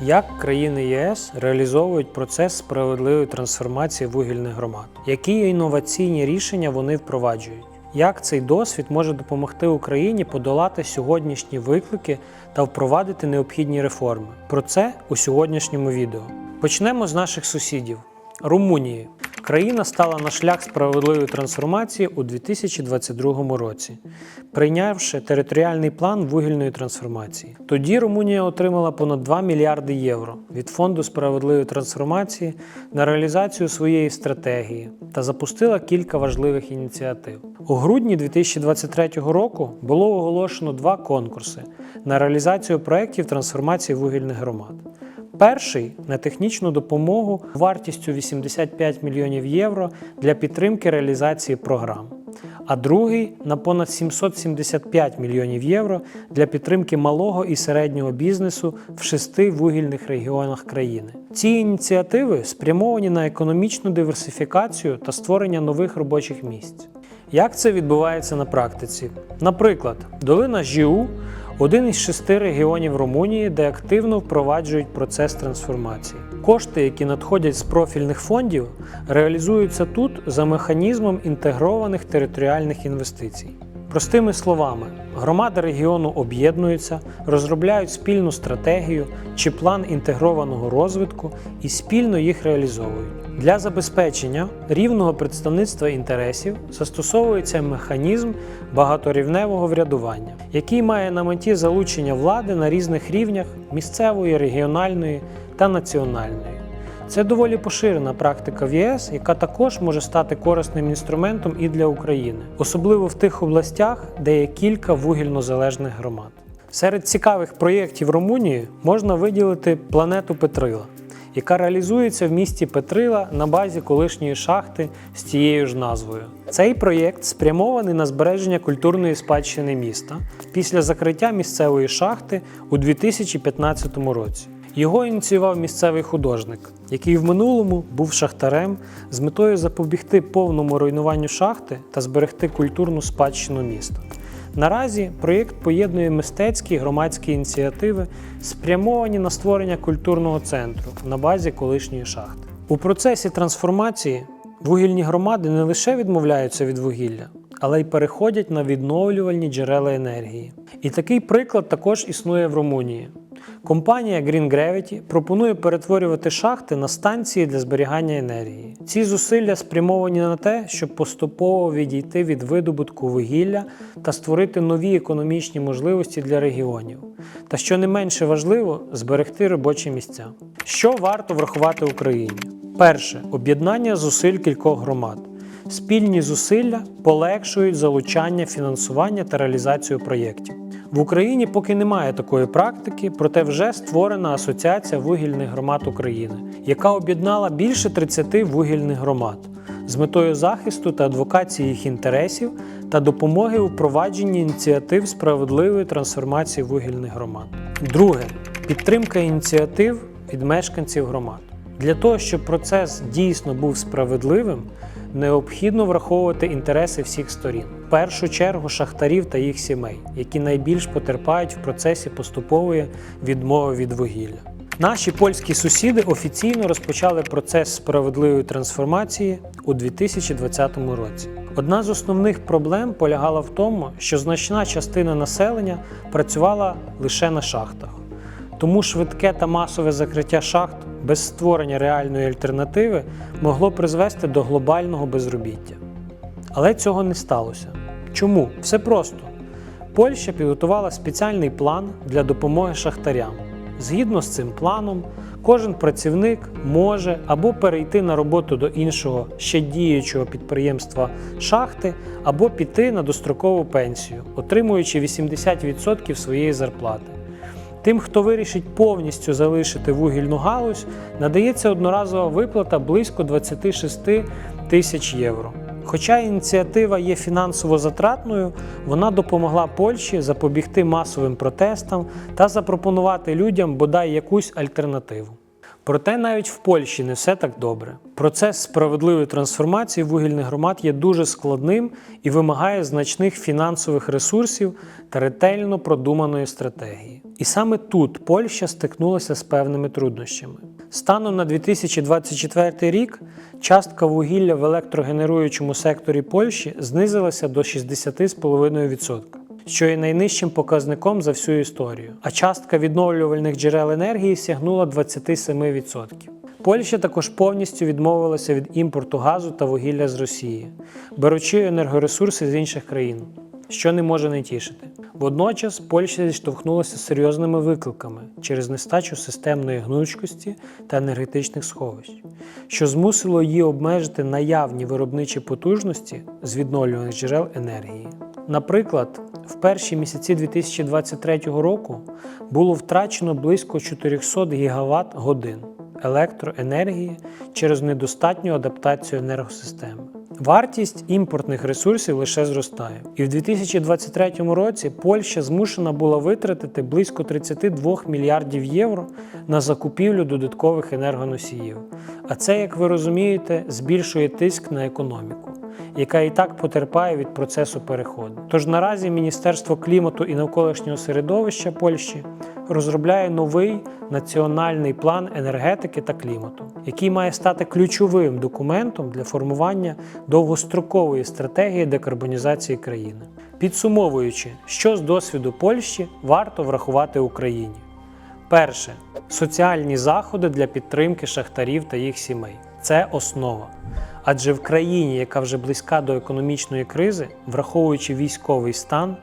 Як країни ЄС реалізовують процес справедливої трансформації вугільних громад? Які інноваційні рішення вони впроваджують? Як цей досвід може допомогти Україні подолати сьогоднішні виклики та впровадити необхідні реформи? Про це у сьогоднішньому відео. Почнемо з наших сусідів Румунії. Країна стала на шлях справедливої трансформації у 2022 році, прийнявши територіальний план вугільної трансформації. Тоді Румунія отримала понад 2 мільярди євро від фонду справедливої трансформації на реалізацію своєї стратегії та запустила кілька важливих ініціатив. У грудні 2023 року було оголошено два конкурси на реалізацію проєктів трансформації вугільних громад. Перший на технічну допомогу вартістю 85 мільйонів євро для підтримки реалізації програм, а другий на понад 775 мільйонів євро для підтримки малого і середнього бізнесу в шести вугільних регіонах країни. Ці ініціативи спрямовані на економічну диверсифікацію та створення нових робочих місць. Як це відбувається на практиці? Наприклад, долина Жіу один із шести регіонів Румунії, де активно впроваджують процес трансформації. Кошти, які надходять з профільних фондів, реалізуються тут за механізмом інтегрованих територіальних інвестицій. Простими словами, громади регіону об'єднуються, розробляють спільну стратегію чи план інтегрованого розвитку і спільно їх реалізовують. Для забезпечення рівного представництва інтересів застосовується механізм багаторівневого врядування, який має на меті залучення влади на різних рівнях місцевої, регіональної та національної. Це доволі поширена практика в ЄС, яка також може стати корисним інструментом і для України, особливо в тих областях, де є кілька вугільнозалежних громад. Серед цікавих проєктів Румунії можна виділити планету Петрила, яка реалізується в місті Петрила на базі колишньої шахти з тією ж назвою. Цей проєкт спрямований на збереження культурної спадщини міста після закриття місцевої шахти у 2015 році. Його ініціював місцевий художник, який в минулому був шахтарем з метою запобігти повному руйнуванню шахти та зберегти культурну спадщину міста. Наразі проєкт поєднує мистецькі і громадські ініціативи, спрямовані на створення культурного центру на базі колишньої шахти. У процесі трансформації вугільні громади не лише відмовляються від вугілля, але й переходять на відновлювальні джерела енергії. І такий приклад також існує в Румунії. Компанія Green Gravity пропонує перетворювати шахти на станції для зберігання енергії. Ці зусилля спрямовані на те, щоб поступово відійти від видобутку вугілля та створити нові економічні можливості для регіонів. Та що не менше важливо, зберегти робочі місця. Що варто врахувати Україні? Перше об'єднання зусиль кількох громад. Спільні зусилля полегшують залучання фінансування та реалізацію проєктів. В Україні поки немає такої практики, проте вже створена Асоціація вугільних громад України, яка об'єднала більше 30 вугільних громад з метою захисту та адвокації їх інтересів та допомоги у впровадженні ініціатив справедливої трансформації вугільних громад. Друге підтримка ініціатив від мешканців громад. Для того, щоб процес дійсно був справедливим, необхідно враховувати інтереси всіх сторін. В першу чергу шахтарів та їх сімей, які найбільш потерпають в процесі поступової відмови від вугілля. Наші польські сусіди офіційно розпочали процес справедливої трансформації у 2020 році. Одна з основних проблем полягала в тому, що значна частина населення працювала лише на шахтах. Тому швидке та масове закриття шахт без створення реальної альтернативи могло призвести до глобального безробіття. Але цього не сталося. Чому? Все просто. Польща підготувала спеціальний план для допомоги шахтарям. Згідно з цим планом, кожен працівник може або перейти на роботу до іншого ще діючого підприємства шахти, або піти на дострокову пенсію, отримуючи 80% своєї зарплати. Тим, хто вирішить повністю залишити вугільну галузь, надається одноразова виплата близько 26 тисяч євро. Хоча ініціатива є фінансово затратною, вона допомогла Польщі запобігти масовим протестам та запропонувати людям бодай якусь альтернативу. Проте навіть в Польщі не все так добре. Процес справедливої трансформації вугільних громад є дуже складним і вимагає значних фінансових ресурсів та ретельно продуманої стратегії. І саме тут Польща стикнулася з певними труднощами. Станом на 2024 рік частка вугілля в електрогенеруючому секторі Польщі знизилася до 60,5%, що є найнижчим показником за всю історію. А частка відновлювальних джерел енергії сягнула 27%. Польща також повністю відмовилася від імпорту газу та вугілля з Росії, беручи енергоресурси з інших країн, що не може не тішити. Водночас Польща зіштовхнулася з серйозними викликами через нестачу системної гнучкості та енергетичних сховищ, що змусило її обмежити наявні виробничі потужності з відновлюваних джерел енергії. Наприклад, в перші місяці 2023 року було втрачено близько 400 гігават годин електроенергії через недостатню адаптацію енергосистеми. Вартість імпортних ресурсів лише зростає, і в 2023 році Польща змушена була витратити близько 32 мільярдів євро на закупівлю додаткових енергоносіїв. А це, як ви розумієте, збільшує тиск на економіку, яка і так потерпає від процесу переходу. Тож наразі Міністерство клімату і навколишнього середовища Польщі розробляє новий національний план енергетики та клімату, який має стати ключовим документом для формування довгострокової стратегії декарбонізації країни. Підсумовуючи, що з досвіду Польщі варто врахувати Україні. Перше соціальні заходи для підтримки шахтарів та їх сімей. Це основа. Адже в країні, яка вже близька до економічної кризи, враховуючи військовий стан,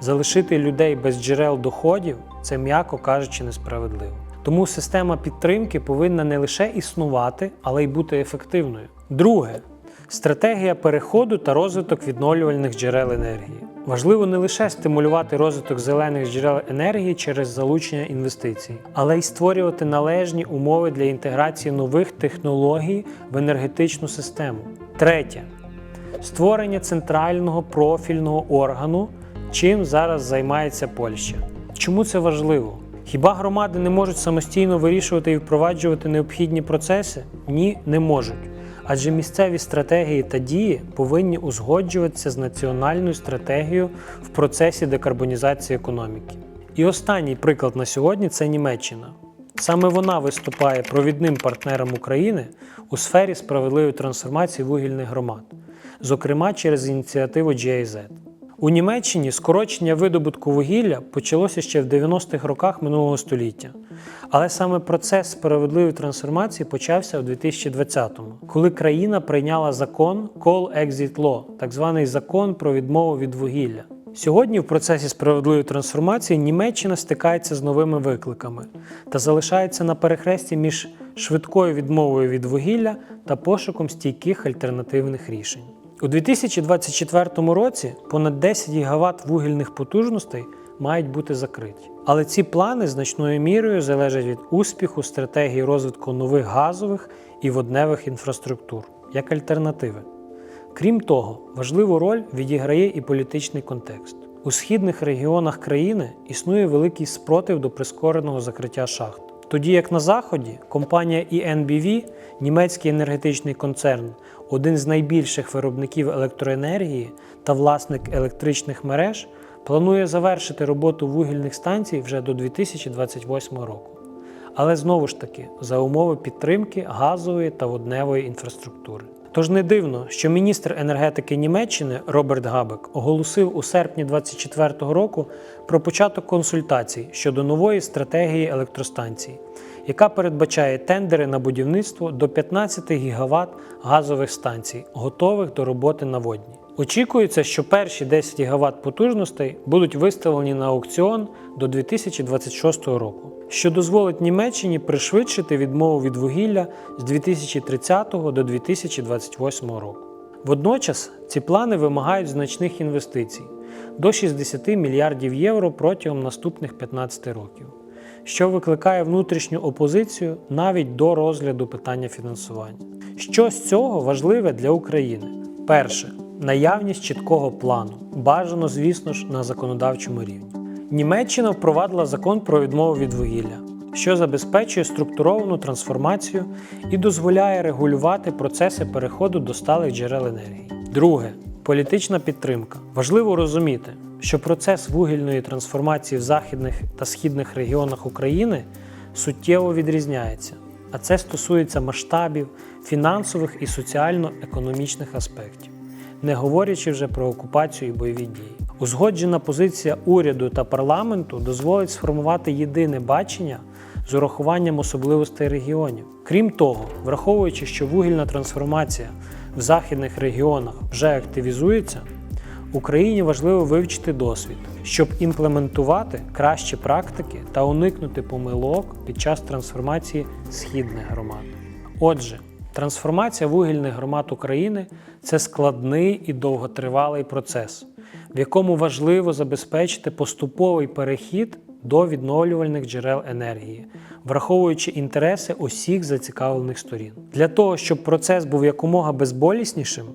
залишити людей без джерел доходів це, м'яко кажучи, несправедливо. Тому система підтримки повинна не лише існувати, але й бути ефективною. Друге стратегія переходу та розвиток відновлювальних джерел енергії. Важливо не лише стимулювати розвиток зелених джерел енергії через залучення інвестицій, але й створювати належні умови для інтеграції нових технологій в енергетичну систему. Третє створення центрального профільного органу, чим зараз займається Польща. Чому це важливо? Хіба громади не можуть самостійно вирішувати і впроваджувати необхідні процеси? Ні, не можуть. Адже місцеві стратегії та дії повинні узгоджуватися з національною стратегією в процесі декарбонізації економіки. І останній приклад на сьогодні це Німеччина. Саме вона виступає провідним партнером України у сфері справедливої трансформації вугільних громад, зокрема через ініціативу GIZ. У Німеччині скорочення видобутку вугілля почалося ще в 90-х роках минулого століття. Але саме процес справедливої трансформації почався у 2020-му, коли країна прийняла закон Coal Exit Law, так званий закон про відмову від вугілля. Сьогодні в процесі справедливої трансформації Німеччина стикається з новими викликами та залишається на перехресті між швидкою відмовою від вугілля та пошуком стійких альтернативних рішень. У 2024 році понад 10 гігават вугільних потужностей мають бути закриті. Але ці плани значною мірою залежать від успіху стратегії розвитку нових газових і водневих інфраструктур як альтернативи. Крім того, важливу роль відіграє і політичний контекст. У східних регіонах країни існує великий спротив до прискореного закриття шахт. Тоді як на Заході компанія ENBV, німецький енергетичний концерн, один з найбільших виробників електроенергії та власник електричних мереж, планує завершити роботу вугільних станцій вже до 2028 року. Але знову ж таки за умови підтримки газової та водневої інфраструктури. Тож не дивно, що міністр енергетики Німеччини Роберт Габек оголосив у серпні 2024 року про початок консультацій щодо нової стратегії електростанцій, яка передбачає тендери на будівництво до 15 гігават газових станцій, готових до роботи на водні. Очікується, що перші 10 гігават потужностей будуть виставлені на аукціон до 2026 року, що дозволить Німеччині пришвидшити відмову від вугілля з 2030 до 2028 року. Водночас ці плани вимагають значних інвестицій до 60 мільярдів євро протягом наступних 15 років, що викликає внутрішню опозицію навіть до розгляду питання фінансування. Що з цього важливе для України? Перше наявність чіткого плану, бажано, звісно ж, на законодавчому рівні. Німеччина впровадила закон про відмову від вугілля. що забезпечує структуровану трансформацію і дозволяє регулювати процеси переходу до сталих джерел енергії. Друге політична підтримка. Важливо розуміти, що процес вугільної трансформації в західних та східних регіонах України суттєво відрізняється, а це стосується масштабів, фінансових і соціально-економічних аспектів, не говорячи вже про окупацію і бойові дії. Узгоджена позиція уряду та парламенту дозволить сформувати єдине бачення з урахуванням особливостей регіонів. Крім того, враховуючи, що вугільна трансформація в західних регіонах вже активізується, Україні важливо вивчити досвід, щоб імплементувати кращі практики та уникнути помилок під час трансформації східних громад. Отже, трансформація вугільних громад України це складний і довготривалий процес, в якому важливо забезпечити поступовий перехід до відновлювальних джерел енергії, враховуючи інтереси усіх зацікавлених сторін. Для того, щоб процес був якомога безболіснішим,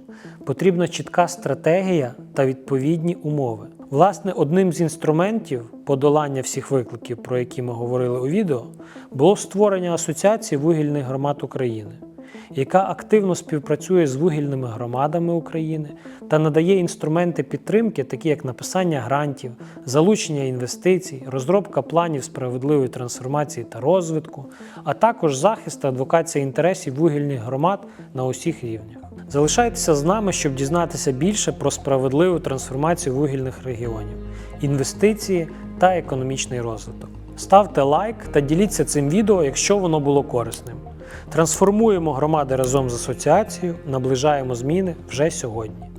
потрібна чітка стратегія та відповідні умови. Власне, одним з інструментів подолання всіх викликів, про які ми говорили у відео, було створення Асоціації вугільних громад України яка активно співпрацює з вугільними громадами України та надає інструменти підтримки, такі як написання грантів, залучення інвестицій, розробка планів справедливої трансформації та розвитку, а також захист та адвокація інтересів вугільних громад на усіх рівнях. Залишайтеся з нами, щоб дізнатися більше про справедливу трансформацію вугільних регіонів, інвестиції та економічний розвиток. Ставте лайк та діліться цим відео, якщо воно було корисним. Трансформуємо громади разом з асоціацією, наближаємо зміни вже сьогодні.